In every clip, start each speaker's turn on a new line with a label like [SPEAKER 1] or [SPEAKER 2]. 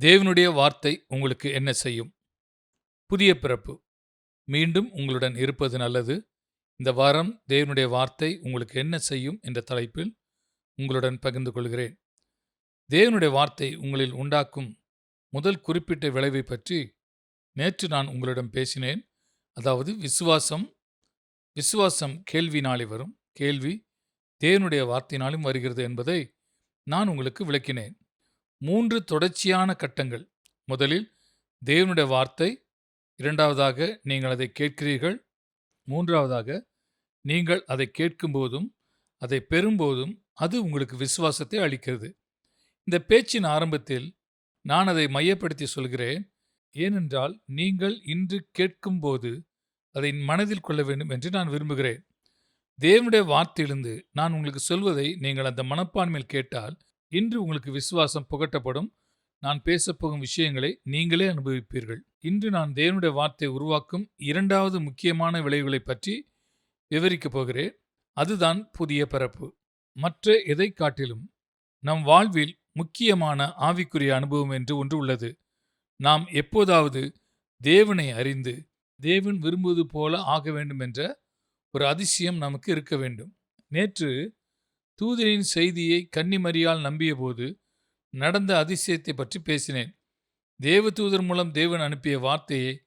[SPEAKER 1] தேவனுடைய வார்த்தை உங்களுக்கு என்ன செய்யும்? புதிய பிறப்பு. மீண்டும் உங்களுடன் இருப்பது நல்லது. இந்த வாரம் தேவனுடைய வார்த்தை உங்களுக்கு என்ன செய்யும்? என்ற தலைப்பில் உங்களுடன் பகிர்ந்து கொள்கிறேன். தேவனுடைய வார்த்தை உங்களில் உண்டாக்கும் முதல் குறிப்பிட்ட விளைவை பற்றி நேற்று நான் உங்களிடம் பேசினேன். அதாவது விசுவாசம் விசுவாசம் கேள்வினாலே வரும். கேள்வி தேவனுடைய வார்த்தையினாலும் வருகிறது என்பதை நான் உங்களுக்கு விளக்கினேன். மூன்று தொடர்ச்சியான கட்டங்கள். முதலில் தேவனுடைய வார்த்தை. இரண்டாவதாக நீங்கள் அதை கேட்கிறீர்கள். மூன்றாவதாக நீங்கள் அதை கேட்கும்போதும் அதை பெறும்போதும் அது உங்களுக்கு விசுவாசத்தை அளிக்கிறது. இந்த பேச்சின் ஆரம்பத்தில் நான் அதை மையப்படுத்தி சொல்கிறேன். ஏனென்றால் நீங்கள் இன்று கேட்கும்போது அதை மனதில் கொள்ள வேண்டும் என்று நான் விரும்புகிறேன். தேவனுடைய வார்த்தையிலிருந்து நான் உங்களுக்கு சொல்வதை நீங்கள் அந்த மனப்பான்மையில் கேட்டால் இன்று உங்களுக்கு விசுவாசம் புகட்டப்படும். நான் பேசப்போகும் விஷயங்களை நீங்களே அனுபவிப்பீர்கள். இன்று நான் தேவனுடைய வார்த்தை உருவாக்கும் இரண்டாவது முக்கியமான விளைவுகளை பற்றி விவரிக்கப் போகிறேன். அதுதான் புதிய பரப்பு மற்ற எதை காட்டிலும் நம் வாழ்வில் முக்கியமான ஆவிக்குரிய அனுபவம் என்று ஒன்று உள்ளது. நாம் எப்போதாவது தேவனை அறிந்து தேவன் விரும்புவது போல ஆக வேண்டும் என்ற ஒரு அதிசயம் நமக்கு இருக்க வேண்டும். நேற்று தூதரின் செய்தியை கன்னிமரியால் நம்பியபோது நடந்த அதிசயத்தை பற்றி பேசினேன். தேவதூதர் மூலம் தேவன் அனுப்பிய வார்த்தையை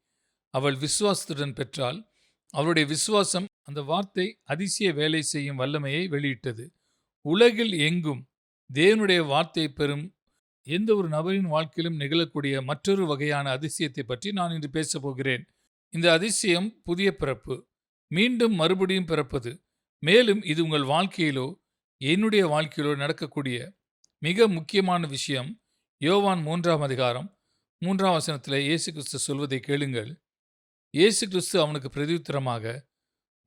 [SPEAKER 1] அவள் விசுவாசத்துடன் பெற்றால் அவளுடைய விசுவாசம் அந்த வார்த்தை அதிசய வேலை செய்யும் வல்லமையை வெளியிட்டது. உலகில் எங்கும் தேவனுடைய வார்த்தை பெறும் எந்த ஒரு நபரின் வாழ்க்கையிலும் நிகழக்கூடிய மற்றொரு வகையான அதிசயத்தை பற்றி நான் இன்று பேசப் போகிறேன் இந்த அதிசயம் புதிய பிறப்பு. மீண்டும் மறுபடியும் பிறப்பது. மேலும் இது உங்கள் வாழ்க்கையிலோ என்னுடைய வாழ்க்கையிலோ நடக்கக்கூடிய மிக முக்கியமான விஷயம் யோவான் மூன்றாம் அதிகாரம் மூன்றாம் வசனத்தில் இயேசு கிறிஸ்து சொல்வதை கேளுங்கள். இயேசு கிறிஸ்து அவனுக்கு பிரதியுத்தரமாக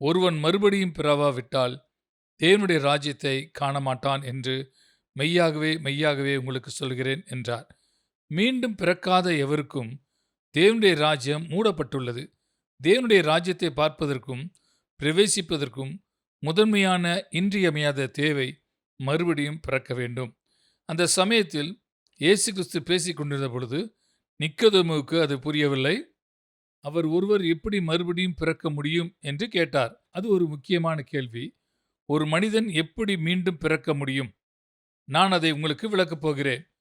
[SPEAKER 1] ஒருவன் மறுபடியும் பிறவாவிட்டால் தேவனுடைய ராஜ்யத்தை காணமாட்டான் என்று மெய்யாகவே மெய்யாகவே உங்களுக்கு சொல்கிறேன் என்றார். மீண்டும் பிறக்காத எவருக்கும் தேவனுடைய ராஜ்யம் மூடப்பட்டுள்ளது. தேவனுடைய ராஜ்யத்தை பார்ப்பதற்கும் பிரவேசிப்பதற்கும் முதன்மையான இன்றியமையாத தேவை மறுபடியும் பிறக்க வேண்டும். அந்த சமயத்தில் இயேசு கிறிஸ்து பேசிக் கொண்டிருந்த பொழுது நிக்கதமுவுக்கு அது புரியவில்லை. அவர் ஒருவர் எப்படி மறுபடியும் பிறக்க முடியும் என்று கேட்டார். அது ஒரு முக்கியமான கேள்வி. ஒரு மனிதன் எப்படி மீண்டும் பிறக்க முடியும்? நான் அதை உங்களுக்கு விளக்கப் போகிறேன்.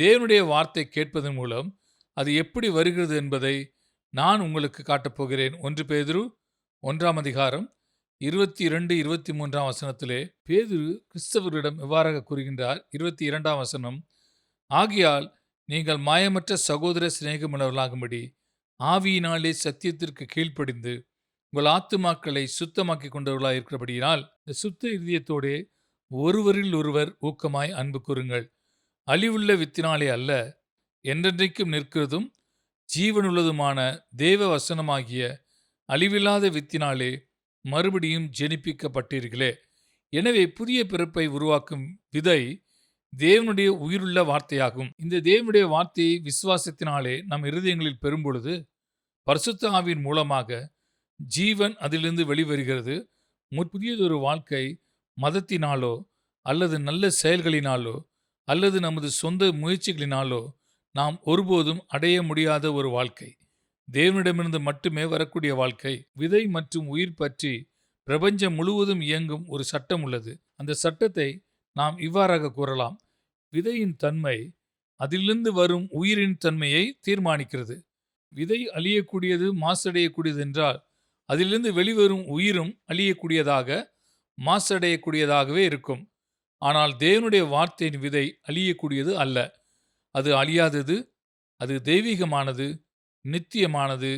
[SPEAKER 1] தேவனுடைய வார்த்தை கேட்பதன் மூலம் அது எப்படி வருகிறது என்பதை நான் உங்களுக்கு காட்டப் ஒன்று பேதுரு ஒன்றாம் அதிகாரம் இருபத்தி இரண்டு இருபத்தி மூன்றாம் வசனத்திலே பேதுரு கிறிஸ்தவர்களிடம் இவ்வாறாக கூறுகின்றார். இருபத்தி இரண்டாம் வசனம் ஆகியால் நீங்கள் மாயமற்ற சகோதர சிநேகமுள்ளவர்களாகும்படி ஆவியினாலே சத்தியத்திற்கு கீழ்ப்படிந்து உங்கள் ஆத்துமாக்களை சுத்தமாக்கி கொண்டவர்களாக இருக்கிறபடியினால் இந்த சுத்த இதயத்தோடே ஒருவரில் ஒருவர் ஊக்கமாய் அன்பு கூறுங்கள். அழிவுள்ள வித்தினாலே அல்ல என்றென்றைக்கும் நிற்கிறதும் ஜீவனுள்ளதுமான தேவ வசனமாகிய அழிவில்லாத வித்தினாலே மறுபடியும் ஜெனிப்பிக்கப்பட்டீர்களே. எனவே புதிய பிறப்பை உருவாக்கும் விதை தேவனுடைய உயிருள்ள வார்த்தையாகும். இந்த தேவனுடைய வார்த்தையை விசுவாசத்தினாலே நம் இருதயங்களில் பெறும்பொழுது பரிசுத்த ஆவியின் மூலமாக ஜீவன் அதிலிருந்து வெளிவருகிறது. புதியதொரு வாழ்க்கை மதத்தினாலோ அல்லது நல்ல செயல்களினாலோ அல்லது நமது சொந்த முயற்சிகளினாலோ நாம் ஒருபோதும் அடைய முடியாத ஒரு வாழ்க்கை. தேவனிடமிருந்து மட்டுமே வரக்கூடிய வாழ்க்கை விதை மற்றும் உயிர் பற்றி பிரபஞ்சம் முழுவதும் இயங்கும் ஒரு சட்டம் உள்ளது. அந்த சட்டத்தை நாம் இவ்வாறாக கூறலாம். விதையின் தன்மை அதிலிருந்து வரும் உயிரின் தன்மையை தீர்மானிக்கிறது. விதை அழியக்கூடியது மாசடையக்கூடியது என்றால் அதிலிருந்து வெளிவரும் உயிரும் அழியக்கூடியதாக மாசடையக்கூடியதாகவே இருக்கும். ஆனால் தேவனுடைய வார்த்தையின் விதை அழியக்கூடியது அல்ல. அது அழியாதது அது தெய்வீகமானது நித்தியமானது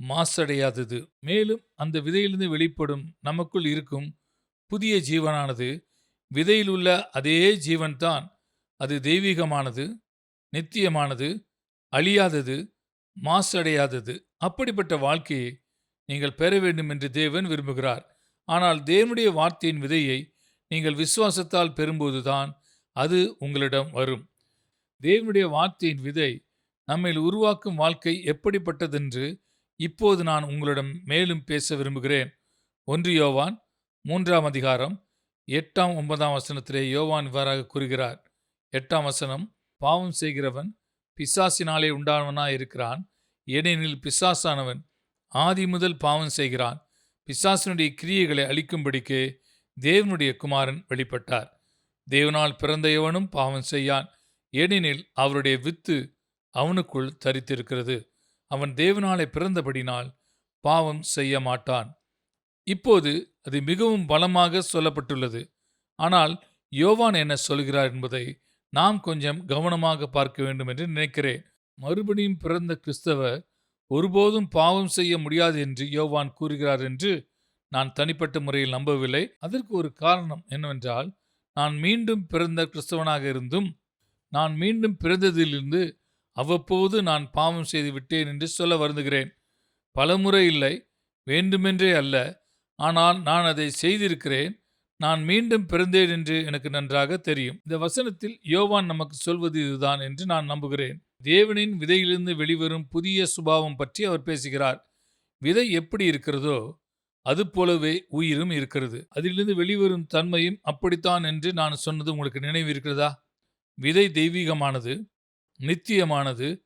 [SPEAKER 1] மாசடையாதது. மேலும் அந்த விதையிலிருந்து வெளிப்படும் நமக்குள் இருக்கும் புதிய ஜீவனானது விதையில் உள்ள அதே ஜீவன்தான். அது தெய்வீகமானது நித்தியமானது அழியாதது மாசடையாதது. அப்படிப்பட்ட வாழ்க்கையை நீங்கள் பெற வேண்டும் என்று தேவன் விரும்புகிறார். ஆனால் தேவனுடைய வார்த்தையின் விதையை நீங்கள் விசுவாசத்தால் பெறும்போதுதான் அது உங்களிடம் வரும். தேவனுடைய வார்த்தையின் விதை நம்மில் உருவாக்கும் வாழ்க்கை எப்படிப்பட்டதென்று இப்போது நான் உங்களிடம் மேலும் பேச விரும்புகிறேன். ஒன்று யோவான் மூன்றாம் அதிகாரம் எட்டாம் ஒன்பதாம் வசனத்திலே யோவான் இவ்வாறாக கூறுகிறார். எட்டாம் வசனம் பாவம் செய்கிறவன் பிசாசினாலே உண்டானவனாய் இருக்கிறான். ஏனெனில் பிசாசானவன் ஆதி முதல் பாவம் செய்கிறான். பிசாசினுடைய கிரியைகளை அழிக்கும்படிக்கு தேவனுடைய குமாரன் வெளிப்பட்டார். தேவனால் பிறந்த எவனும் பாவம் செய்யான். ஏனெனில் அவருடைய வித்து அவனுக்குள் தரித்திருக்கிறது. அவன் தேவனாலே பிறந்தபடினால் பாவம் செய்ய மாட்டான் இப்போது அது மிகவும் பலமாக சொல்லப்பட்டுள்ளது. ஆனால் யோவான் என்ன சொல்கிறார் என்பதை நாம் கொஞ்சம் கவனமாக பார்க்க வேண்டும் என்று நினைக்கிறேன். மறுபடியும் பிறந்த கிறிஸ்தவர் ஒருபோதும் பாவம் செய்ய முடியாது என்று யோவான் கூறுகிறார் என்று நான் தனிப்பட்ட முறையில் நம்பவில்லை. அதற்கு ஒரு காரணம் என்னவென்றால் நான் மீண்டும் பிறந்த கிறிஸ்தவனாக இருந்தும் நான் மீண்டும் பிறந்ததிலிருந்து அவ்வப்போது நான் பாவம் செய்து விட்டேன் என்று சொல்ல வருந்துகிறேன். பலமுறை இல்லை வேண்டுமென்றே அல்ல. ஆனால் நான் அதை செய்திருக்கிறேன் நான் மீண்டும் பிறந்தேன் என்று எனக்கு நன்றாக தெரியும். இந்த வசனத்தில் யோவான் நமக்கு சொல்வது இதுதான் என்று நான் நம்புகிறேன். தேவனின் விதையிலிருந்து வெளிவரும் புதிய சுபாவம் பற்றி அவர் பேசுகிறார். விதை எப்படி இருக்கிறதோ அது போலவே உயிரும் இருக்கிறது. அதிலிருந்து வெளிவரும் தன்மையும் அப்படித்தான் என்று நான் சொன்னது உங்களுக்கு நினைவு இருக்கிறதா? விதை தெய்வீகமானது நித்தியமானது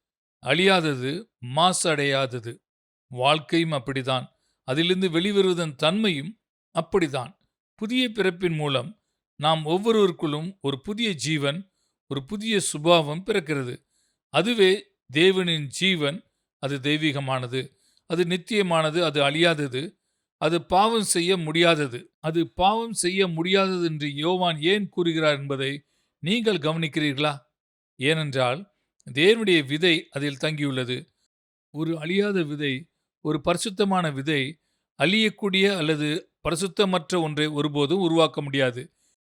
[SPEAKER 1] அழியாதது மாசடையாதது. வாழ்க்கையும் அப்படிதான். அதிலிருந்து வெளிவருவதன் தன்மையும் அப்படிதான். புதிய பிறப்பின் மூலம் நாம் ஒவ்வொருவருக்குள்ளும் ஒரு புதிய ஜீவன் ஒரு புதிய சுபாவம் பிறக்கிறது. அதுவே தேவனின் ஜீவன் அது தெய்வீகமானது. அது நித்தியமானது அது அழியாதது. அது பாவம் செய்ய முடியாதது. அது பாவம் செய்ய முடியாதது என்று யோவான் ஏன் கூறுகிறார் என்பதை நீங்கள் கவனிக்கிறீர்களா? ஏனென்றால் தேவனுடைய விதை அதில் தங்கியுள்ளது. ஒரு அழியாத விதை ஒரு பரிசுத்தமான விதை அழியக்கூடிய அல்லது பரிசுத்தமற்ற ஒன்றை ஒருபோதும் உருவாக்க முடியாது.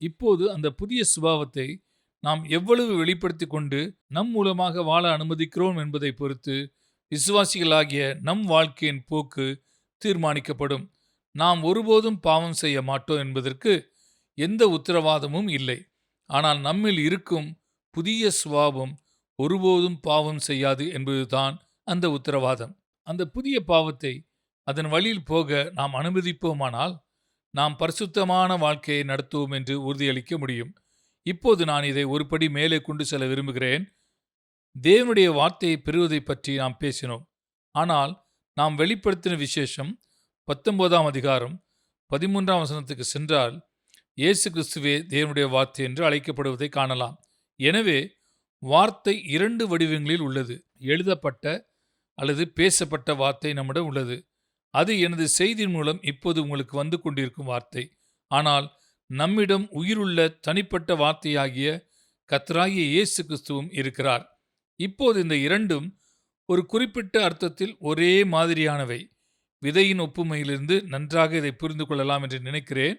[SPEAKER 1] இப்போது அந்த புதிய சுபாவத்தை நாம் எவ்வளவு வெளிப்படுத்தி கொண்டு நம் மூலமாக வாழ அனுமதிக்கிறோம் என்பதை பொறுத்து விசுவாசிகளாகிய நம் வாழ்க்கையின் போக்கு தீர்மானிக்கப்படும். நாம் ஒருபோதும் பாவம் செய்ய மாட்டோம் என்பதற்கு எந்த உத்தரவாதமும் இல்லை. ஆனால் நம்மில் இருக்கும் புதிய சுபாவம் ஒருபோதும் பாவம் செய்யாது என்பதுதான் அந்த உத்தரவாதம். அந்த புதிய பாவத்தை அதன் வழியில் போக நாம் அனுமதிப்போமானால் நாம் பரிசுத்தமான வாழ்க்கையை நடத்துவோம் என்று உறுதியளிக்க முடியும். இப்போது நான் இதை ஒருபடி மேலே கொண்டு செல்ல விரும்புகிறேன். தேவனுடைய வார்த்தையை பெறுவதை பற்றி நாம் பேசினோம். ஆனால் நாம் வெளிப்படுத்தின விசேஷம் பத்தொன்பதாம் அதிகாரம் பதிமூன்றாம் வசனத்துக்கு சென்றால் இயேசு கிறிஸ்துவே தேவனுடைய வார்த்தை என்று அழைக்கப்படுவதை காணலாம். எனவே வார்த்தை இரண்டு வடிவங்களில் உள்ளது. எழுதப்பட்ட அல்லது பேசப்பட்ட வார்த்தை நம்மிடம் உள்ளது. அது எனது செய்தியின் மூலம் இப்போது உங்களுக்கு வந்து கொண்டிருக்கும் வார்த்தை. ஆனால் நம்மிடம் உயிருள்ள தனிப்பட்ட வார்த்தையாகிய கத்ராகிய இயேசு கிறிஸ்துவும் இருக்கிறார். இப்போது இந்த இரண்டும் ஒரு குறிப்பிட்ட அர்த்தத்தில் ஒரே மாதிரியானவை. விதையின் ஒப்புமையிலிருந்து நன்றாக இதை புரிந்து கொள்ளலாம் என்று நினைக்கிறேன்.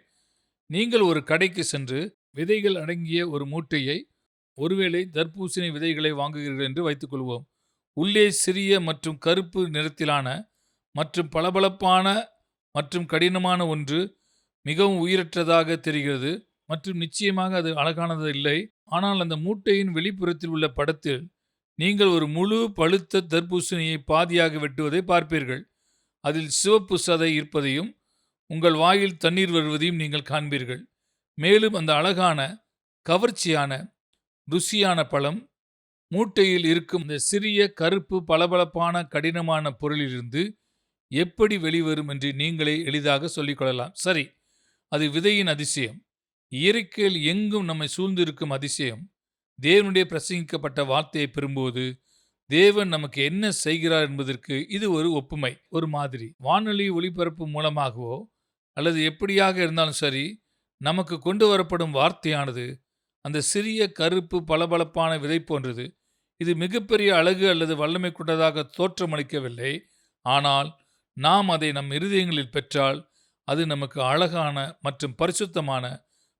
[SPEAKER 1] நீங்கள் ஒரு கடைக்கு சென்று விதைகள் அடங்கிய ஒரு மூட்டையை ஒருவேளை தர்பூசணி விதைகளை வாங்குகிறீர்கள் என்று வைத்துக்கொள்வோம். உள்ளே சிறிய மற்றும் கருப்பு நிறத்திலான மற்றும் பளபளப்பான மற்றும் கடினமான ஒன்று மிகவும் உயிரற்றதாக தெரிகிறது. மற்றும் நிச்சயமாக அது அழகானது இல்லை. ஆனால் அந்த மூட்டையின் வெளிப்புறத்தில் உள்ள படத்தில் நீங்கள் ஒரு முழு பழுத்த தர்பூசணியை பாதியாக வெட்டுவதை பார்ப்பீர்கள். அதில் சிவப்பு சதை இருப்பதையும் உங்கள் வாயில் தண்ணீர் வருவதையும் நீங்கள் காண்பீர்கள். மேலும் அந்த அழகான கவர்ச்சியான ருசியான பழம் மூட்டையில் இருக்கும் இந்த சிறிய கருப்பு பளபளப்பான கடினமான பொருளிலிருந்து எப்படி வெளிவரும் என்று நீங்களே எளிதாக சொல்லிக்கொள்ளலாம். சரி அது விதையின் அதிசயம். இயற்கையில் எங்கும் நம்மை சூழ்ந்திருக்கும் அதிசயம். தேவனுடைய பிரசங்கிக்கப்பட்ட வார்த்தையை பெறும்போது தேவன் நமக்கு என்ன செய்கிறார் என்பதற்கு இது ஒரு ஒப்புமை ஒரு மாதிரி. வானொலி ஒளிபரப்பு மூலமாகவோ அல்லது எப்படியாக இருந்தாலும் சரி நமக்கு கொண்டு வரப்படும் வார்த்தையானது அந்த சிறிய கருப்பு பளபளப்பான விதை போன்றது. இது மிகப்பெரிய அழகு அல்லது வல்லமை கொண்டதாக தோற்றமளிக்கவில்லை. ஆனால் நாம் அதை நம் இருதயங்களில் பெற்றால் அது நமக்கு அழகான மற்றும் பரிசுத்தமான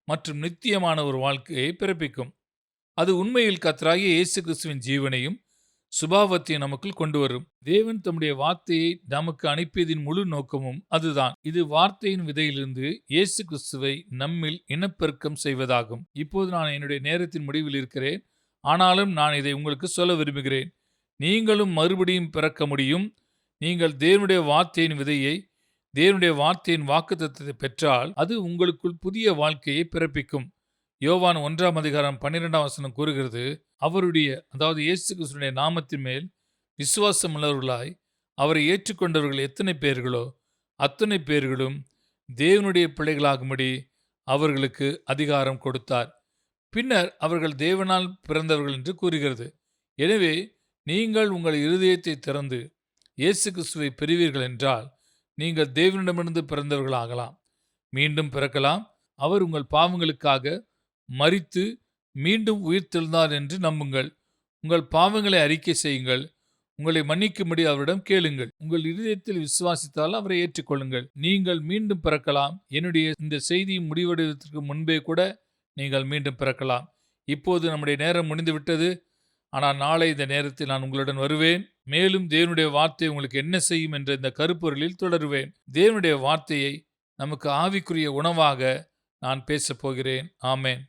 [SPEAKER 1] மற்றும் நித்தியமான ஒரு வாழ்க்கையை பிறப்பிக்கும். அது உண்மையில் கத்தராகிய இயேசு கிறிஸ்துவின் ஜீவனையும் சுபாவத்தை நமக்குள் கொண்டு வரும் தேவன் தம்முடைய வார்த்தையை நமக்கு அனுப்பியதின் முழு நோக்கமும் அதுதான். இது வார்த்தையின் விதையிலிருந்து இயேசு கிறிஸ்துவை நம்மில் இனப்பெருக்கம் செய்வதாகும். இப்போது நான் என்னுடைய நேரத்தின் முடிவில் இருக்கிறேன். ஆனாலும் நான் இதை உங்களுக்கு சொல்ல விரும்புகிறேன். நீங்களும் மறுபடியும் பிறக்க முடியும். நீங்கள் தேவனுடைய வார்த்தையின் விதையை தேவனுடைய வார்த்தையின் வாக்குத்தத்தை பெற்றால் அது உங்களுக்குள் புதிய வாழ்க்கையை பிறப்பிக்கும். யோவான் ஒன்றாம் அதிகாரம் பன்னிரெண்டாம் வசனம் கூறுகிறது அவருடைய அதாவது இயேசு கிறிஸ்துடைய நாமத்தின் மேல் விசுவாசம் உள்ளவர்களாய் அவரை ஏற்றுக்கொண்டவர்கள் எத்தனை பேர்களோ அத்தனை பேர்களும் தேவனுடைய பிள்ளைகளாகும்படி அவர்களுக்கு அதிகாரம் கொடுத்தார். பின்னர் அவர்கள் தேவனால் பிறந்தவர்கள் என்று கூறுகிறது. எனவே நீங்கள் உங்கள் இருதயத்தை திறந்து இயேசு கிறிஸ்துவை பெறுவீர்கள் என்றால் நீங்கள் தேவனிடமிருந்து பிறந்தவர்களாகலாம். மீண்டும் பிறக்கலாம். அவர் உங்கள் பாவங்களுக்காக மறித்து மீண்டும் உயிர்த்தெழுந்தார் என்று நம்புங்கள். உங்கள் பாவங்களை அறிக்கை செய்யுங்கள். உங்களை மன்னிக்கும்படி அவரிடம் கேளுங்கள். உங்கள் இருதயத்தில் விசுவாசித்தால் அவரை ஏற்றுக்கொள்ளுங்கள். நீங்கள் மீண்டும் பிறக்கலாம். என்னுடைய இந்த செய்தி முடிவடைவதற்கு முன்பே கூட நீங்கள் மீண்டும் பிறக்கலாம். இப்போது நம்முடைய நேரம் முடிந்துவிட்டது. ஆனால் நாளை இந்த நேரத்தில் நான் உங்களுடன் வருவேன். மேலும் தேவனுடைய வார்த்தை உங்களுக்கு என்ன செய்யும் என்ற இந்த கருப்பொருளில் தொடருவேன். தேவனுடைய வார்த்தையை நமக்கு ஆவிக்குரிய உணவாக நான் பேசப் போகிறேன். ஆமேன்.